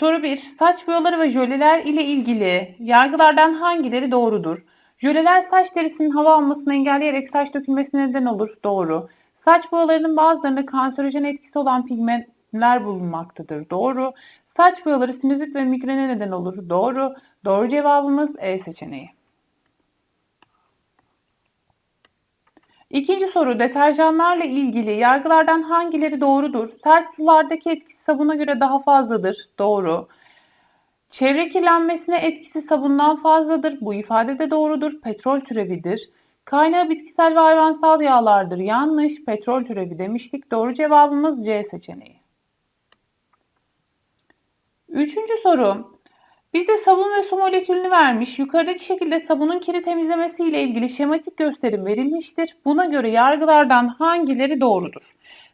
Soru 1. Saç boyaları ve jöleler ile ilgili yargılardan hangileri doğrudur? Jöleler saç derisinin hava almasını engelleyerek saç dökülmesine neden olur. Doğru. Saç boyalarının bazılarında kanserojen etkisi olan pigmentler bulunmaktadır. Doğru. Saç boyaları sinüzit ve migrene neden olur. Doğru. Doğru cevabımız E seçeneği. İkinci soru deterjanlarla ilgili yargılardan hangileri doğrudur? Sert sulardaki etkisi sabuna göre daha fazladır. Doğru. Çevre kirlenmesine etkisi sabundan fazladır. Bu ifade de doğrudur. Petrol türevidir. Kaynağı bitkisel ve hayvansal yağlardır. Yanlış. Petrol türevi demiştik. Doğru cevabımız C seçeneği. Üçüncü soru. Bize sabun ve su molekülünü vermiş. Yukarıdaki şekilde sabunun kiri temizlemesi ile ilgili şematik gösterim verilmiştir. Buna göre yargılardan hangileri doğrudur?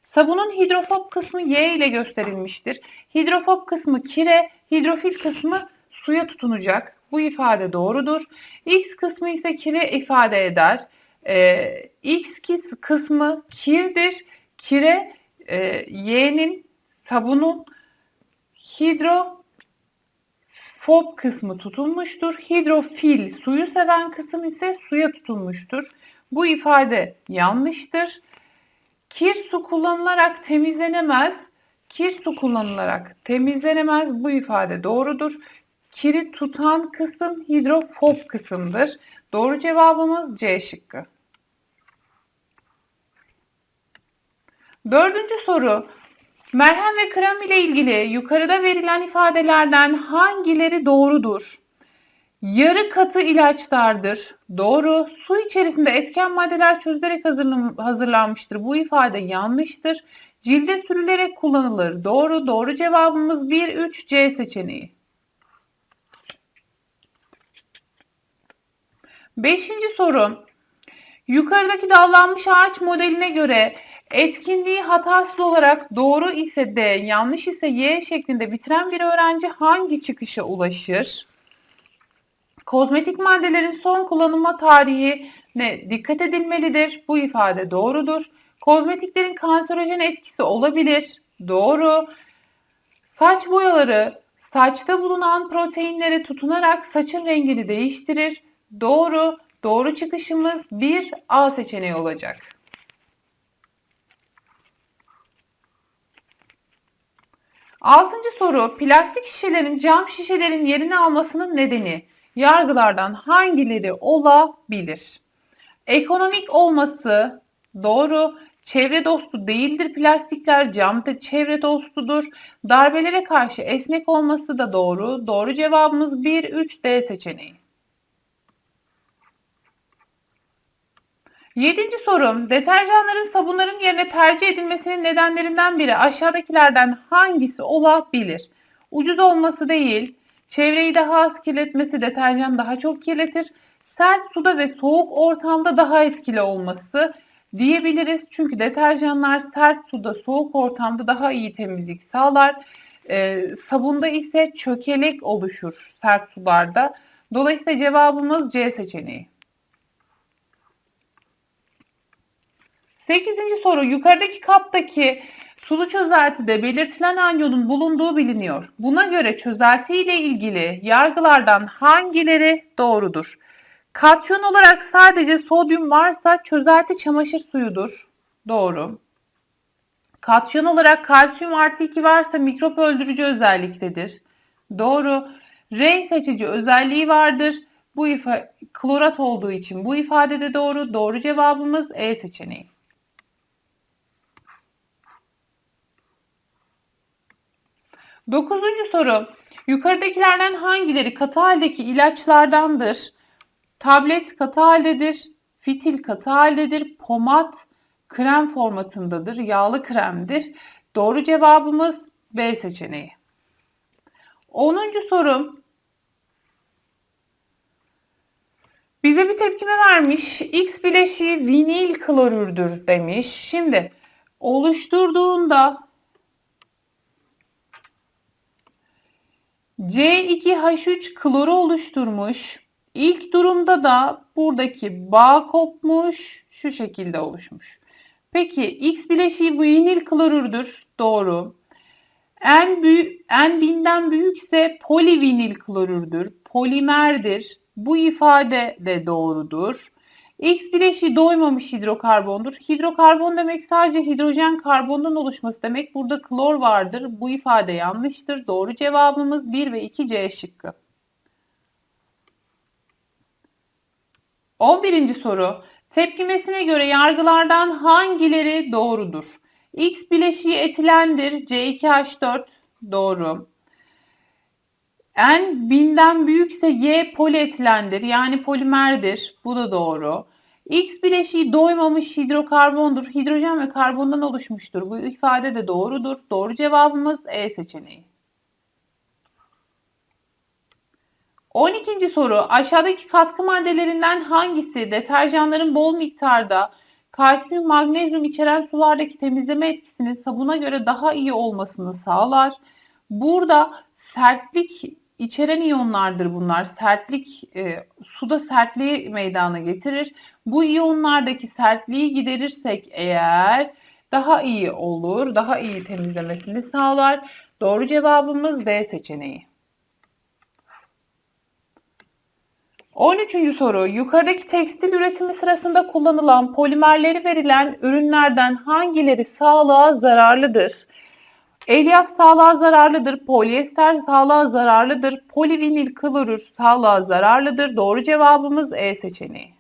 Sabunun hidrofob kısmı Y ile gösterilmiştir. Hidrofob kısmı kire, hidrofil kısmı suya tutunacak. Bu ifade doğrudur. X kısmı ise kire ifade eder. Ee, X kısmı kirdir. Kire e, Y'nin sabunun hidro Fob kısmı tutulmuştur. Hidrofil suyu seven kısım ise suya tutulmuştur. Bu ifade yanlıştır. Kir su kullanılarak temizlenemez. Kir su kullanılarak temizlenemez. Bu ifade doğrudur. Kiri tutan kısım hidrofob kısımdır. Doğru cevabımız C şıkkı. Dördüncü soru. Merhem ve krem ile ilgili yukarıda verilen ifadelerden hangileri doğrudur? Yarı katı ilaçlardır. Doğru. Su içerisinde etken maddeler çözülerek hazırlanmıştır. Bu ifade yanlıştır. Cilde sürülerek kullanılır. Doğru. Doğru cevabımız 1, 3, C seçeneği. Beşinci soru. Yukarıdaki dallanmış ağaç modeline göre Etkinliği hatasız olarak doğru ise D, yanlış ise Y şeklinde bitiren bir öğrenci hangi çıkışa ulaşır? Kozmetik maddelerin son kullanılma tarihine dikkat edilmelidir. Bu ifade doğrudur. Kozmetiklerin kanserojen etkisi olabilir. Doğru. Saç boyaları saçta bulunan proteinlere tutunarak saçın rengini değiştirir. Doğru. Doğru çıkışımız 1 A seçeneği olacak. Altıncı soru. Plastik şişelerin cam şişelerin yerini almasının nedeni yargılardan hangileri olabilir? Ekonomik olması doğru. Çevre dostu değildir plastikler. Cam da çevre dostudur. Darbelere karşı esnek olması da doğru. Doğru cevabımız 1, 3, D seçeneği. Yedinci sorum. Deterjanların sabunların yerine tercih edilmesinin nedenlerinden biri aşağıdakilerden hangisi olabilir? Ucuz olması değil, çevreyi daha az kirletmesi deterjan daha çok kirletir, sert suda ve soğuk ortamda daha etkili olması diyebiliriz. Çünkü deterjanlar sert suda, soğuk ortamda daha iyi temizlik sağlar. Ee, sabunda ise çökelek oluşur sert sularda. Dolayısıyla cevabımız C seçeneği. Sekizinci soru yukarıdaki kaptaki sulu çözeltide belirtilen anyonun bulunduğu biliniyor. Buna göre çözelti ile ilgili yargılardan hangileri doğrudur? Katyon olarak sadece sodyum varsa çözelti çamaşır suyudur. Doğru. Katyon olarak kalsiyum artı 2 varsa mikrop öldürücü özelliktedir. Doğru. Renk açıcı özelliği vardır. Bu ifade klorat olduğu için bu ifade de doğru. Doğru cevabımız E seçeneği. Dokuzuncu soru. Yukarıdakilerden hangileri katı haldeki ilaçlardandır? Tablet katı haldedir, fitil katı haldedir, pomat krem formatındadır, yağlı kremdir. Doğru cevabımız B seçeneği. Onuncu soru. Bize bir tepkime vermiş. X bileşiği vinil klorürdür demiş. Şimdi oluşturduğunda C2H3 kloru oluşturmuş. İlk durumda da buradaki bağ kopmuş. Şu şekilde oluşmuş. Peki X bileşiği vinil klorürdür. Doğru. En büyük en binden büyükse polivinil klorürdür, polimerdir. Bu ifade de doğrudur. X bileşiği doymamış hidrokarbondur. Hidrokarbon demek sadece hidrojen karbondan oluşması demek. Burada klor vardır. Bu ifade yanlıştır. Doğru cevabımız 1 ve 2 C şıkkı. 11. soru. Tepkimesine göre yargılardan hangileri doğrudur? X bileşiği etilendir. C2H4 doğru. N binden büyükse Y polietilendir. Yani polimerdir. Bu da doğru. X bileşiği doymamış hidrokarbondur. Hidrojen ve karbondan oluşmuştur. Bu ifade de doğrudur. Doğru cevabımız E seçeneği. 12. soru. Aşağıdaki katkı maddelerinden hangisi deterjanların bol miktarda kalsiyum, magnezyum içeren sulardaki temizleme etkisinin sabuna göre daha iyi olmasını sağlar? Burada sertlik içeren iyonlardır bunlar. Sertlik e, suda sertliği meydana getirir. Bu iyonlardaki sertliği giderirsek eğer daha iyi olur, daha iyi temizlemesini sağlar. Doğru cevabımız D seçeneği. 13. soru. Yukarıdaki tekstil üretimi sırasında kullanılan polimerleri verilen ürünlerden hangileri sağlığa zararlıdır? Elyaf sağlığa zararlıdır, polyester sağlığa zararlıdır, polivinil klorür sağlığa zararlıdır. Doğru cevabımız E seçeneği.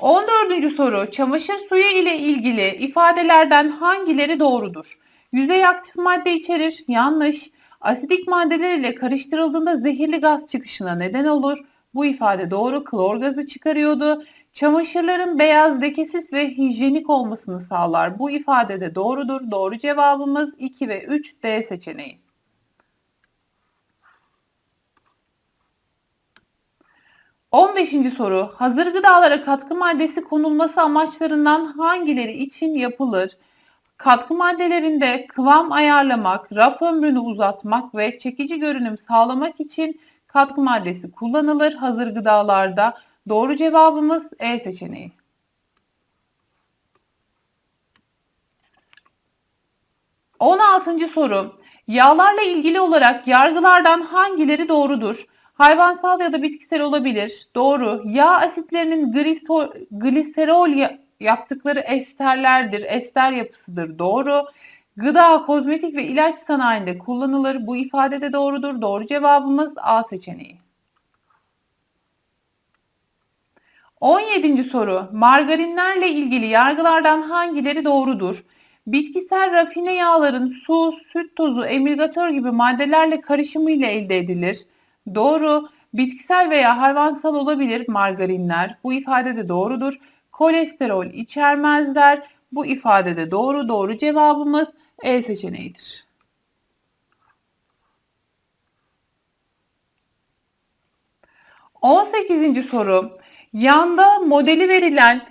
14. soru. Çamaşır suyu ile ilgili ifadelerden hangileri doğrudur? Yüzey aktif madde içerir. Yanlış. Asidik maddeler ile karıştırıldığında zehirli gaz çıkışına neden olur. Bu ifade doğru. Klor gazı çıkarıyordu. Çamaşırların beyaz, lekesiz ve hijyenik olmasını sağlar. Bu ifade de doğrudur. Doğru cevabımız 2 ve 3 D seçeneği. On beşinci soru. Hazır gıdalara katkı maddesi konulması amaçlarından hangileri için yapılır? Katkı maddelerinde kıvam ayarlamak, raf ömrünü uzatmak ve çekici görünüm sağlamak için katkı maddesi kullanılır hazır gıdalarda. Doğru cevabımız E seçeneği. On altıncı soru. Yağlarla ilgili olarak yargılardan hangileri doğrudur? Hayvansal ya da bitkisel olabilir. Doğru. Yağ asitlerinin gliserol yaptıkları esterlerdir. Ester yapısıdır. Doğru. Gıda, kozmetik ve ilaç sanayinde kullanılır. Bu ifade de doğrudur. Doğru cevabımız A seçeneği. 17. soru. Margarinlerle ilgili yargılardan hangileri doğrudur? Bitkisel rafine yağların su, süt tozu, emilgatör gibi maddelerle karışımı ile elde edilir. Doğru. Bitkisel veya hayvansal olabilir margarinler. Bu ifade de doğrudur. Kolesterol içermezler. Bu ifade de doğru. Doğru cevabımız E seçeneğidir. On sekizinci soru. Yanda modeli verilen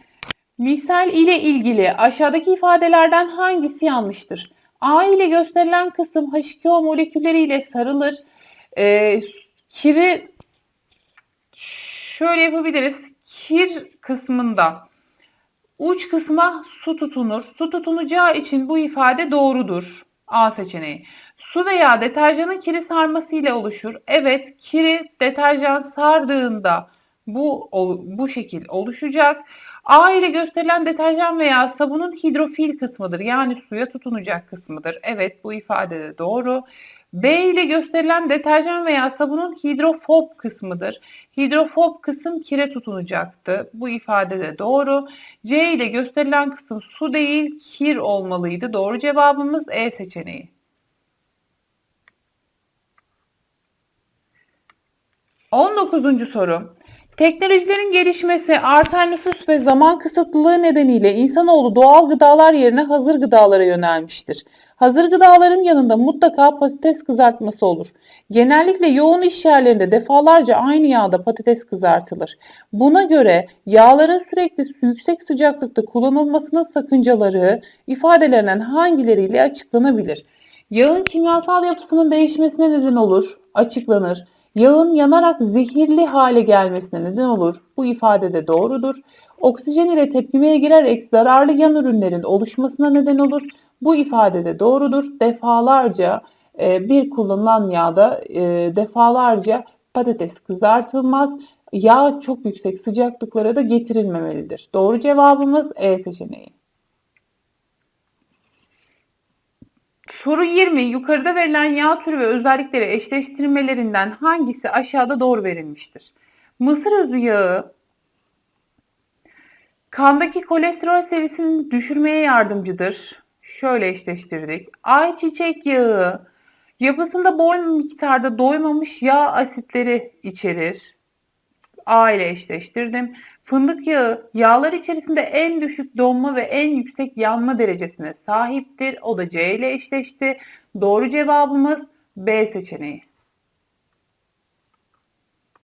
misal ile ilgili aşağıdaki ifadelerden hangisi yanlıştır? A ile gösterilen kısım H2O molekülleri sarılır. E, kiri şöyle yapabiliriz. Kir kısmında uç kısma su tutunur. Su tutunacağı için bu ifade doğrudur. A seçeneği. Su veya deterjanın kiri sarması ile oluşur. Evet, kiri deterjan sardığında bu bu şekil oluşacak. A ile gösterilen deterjan veya sabunun hidrofil kısmıdır. Yani suya tutunacak kısmıdır. Evet bu ifade de doğru. B ile gösterilen deterjan veya sabunun hidrofob kısmıdır. Hidrofob kısım kire tutunacaktı. Bu ifade de doğru. C ile gösterilen kısım su değil kir olmalıydı. Doğru cevabımız E seçeneği. 19. soru. Teknolojilerin gelişmesi, artan nüfus ve zaman kısıtlılığı nedeniyle insanoğlu doğal gıdalar yerine hazır gıdalara yönelmiştir. Hazır gıdaların yanında mutlaka patates kızartması olur. Genellikle yoğun iş yerlerinde defalarca aynı yağda patates kızartılır. Buna göre yağların sürekli yüksek sıcaklıkta kullanılmasının sakıncaları ifadelerinden hangileriyle açıklanabilir? Yağın kimyasal yapısının değişmesine neden olur, açıklanır. Yağın yanarak zehirli hale gelmesine neden olur. Bu ifade de doğrudur. Oksijen ile tepkimeye girerek zararlı yan ürünlerin oluşmasına neden olur. Bu ifade de doğrudur. Defalarca e, bir kullanılan yağda e, defalarca patates kızartılmaz. Yağ çok yüksek sıcaklıklara da getirilmemelidir. Doğru cevabımız E seçeneği. Soru 20. Yukarıda verilen yağ türü ve özellikleri eşleştirmelerinden hangisi aşağıda doğru verilmiştir? Mısır özü yağı kandaki kolesterol seviyesini düşürmeye yardımcıdır. Şöyle eşleştirdik. Ayçiçek yağı yapısında bol miktarda doymamış yağ asitleri içerir. A ile eşleştirdim. Fındık yağı yağlar içerisinde en düşük donma ve en yüksek yanma derecesine sahiptir. O da C ile eşleşti. Doğru cevabımız B seçeneği.